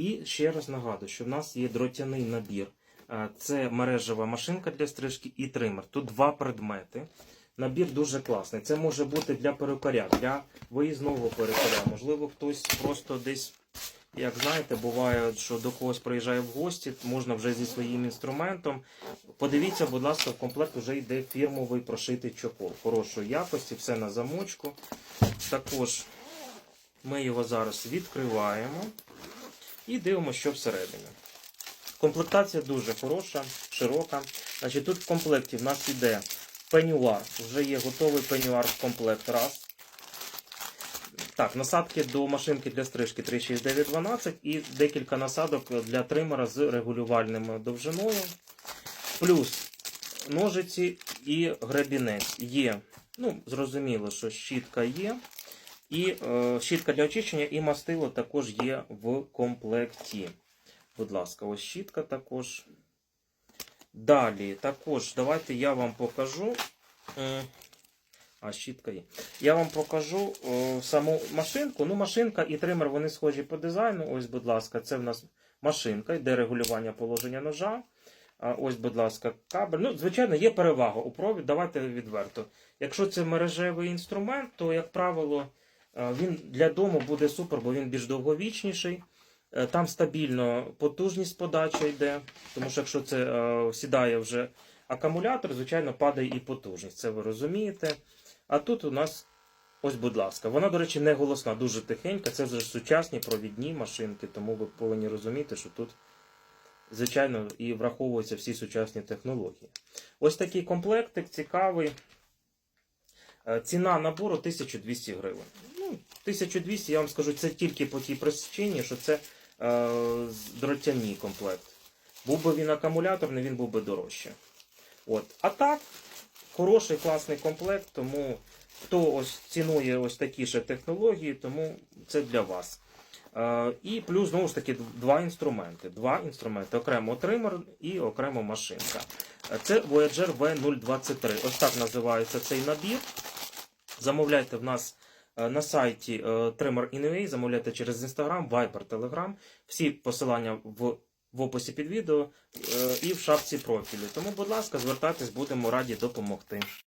І ще раз нагадую, що в нас є дротяний набір. Е, Це мережева машинка для стрижки і тример. Тут два предмети. Набір дуже класний. Це може бути для перукаря, для виїзного перукаря. Можливо, хтось просто десь, як знаєте, буває, що до когось приїжджає в гості, можна вже зі своїм інструментом. Подивіться, будь ласка, в комплект вже йде фірмовий прошитий чохол. Хорошої якості, все на замочку. Також ми його зараз відкриваємо і дивимося, що всередині. Комплектація дуже хороша, широка. Значить, тут в комплекті в нас іде пенюар. Вже є готовий пенюар в комплект. Раз. Так, насадки до машинки для стрижки 36912 і декілька насадок для тримера з регулювальною довжиною. Плюс ножиці і гребінець є. Ну, зрозуміло, що щітка є. І е, щітка для очищення і мастило також є в комплекті. Будь ласка, ось щітка також. Далі, також, давайте я вам покажу. М, А, щітка є. Я вам покажу о, саму машинку. Ну, машинка і тример вони схожі по дизайну. Ось, будь ласка, це в нас машинка, йде регулювання положення ножа. А, ось, будь ласка, кабель. Ну, звичайно, є перевага у провід. Давайте відверто. Якщо це мережевий інструмент, то, як правило, е, він для дому буде супер, бо він більш довговічніший. Е, Там стабільно потужність подачі йде, тому що якщо це е, сідає вже акумулятор, звичайно, падає і потужність. Це ви розумієте. А тут у нас, ось, будь ласка, вона, до речі, не голосна, дуже тихенька. Це вже сучасні провідні машинки, тому ви повинні розуміти, що тут, звичайно, і враховуються всі сучасні технології. Ось такий комплектик цікавий. Е, Ціна набору 1200 гривень. Ну, 1200, я вам скажу, це тільки по тій причині, що це е, дротяний комплект. Був би він акумуляторний, він був би дорожче. От. А так, хороший, класний комплект, тому хто ось цінує ось такі ще технології, тому це для вас. Е, і плюс, знову ж таки, два інструменти. Два інструменти. Окремо тример і окремо машинка. Е, Це Voyager V023. Ось так називається цей набір. Замовляйте в нас на сайті Tremor Trimmer замовляйте через Instagram, Viber, Telegram. Всі посилання в, в описі під відео е, і в шапці профілю. Тому, будь ласка, звертайтесь, будемо раді допомогти.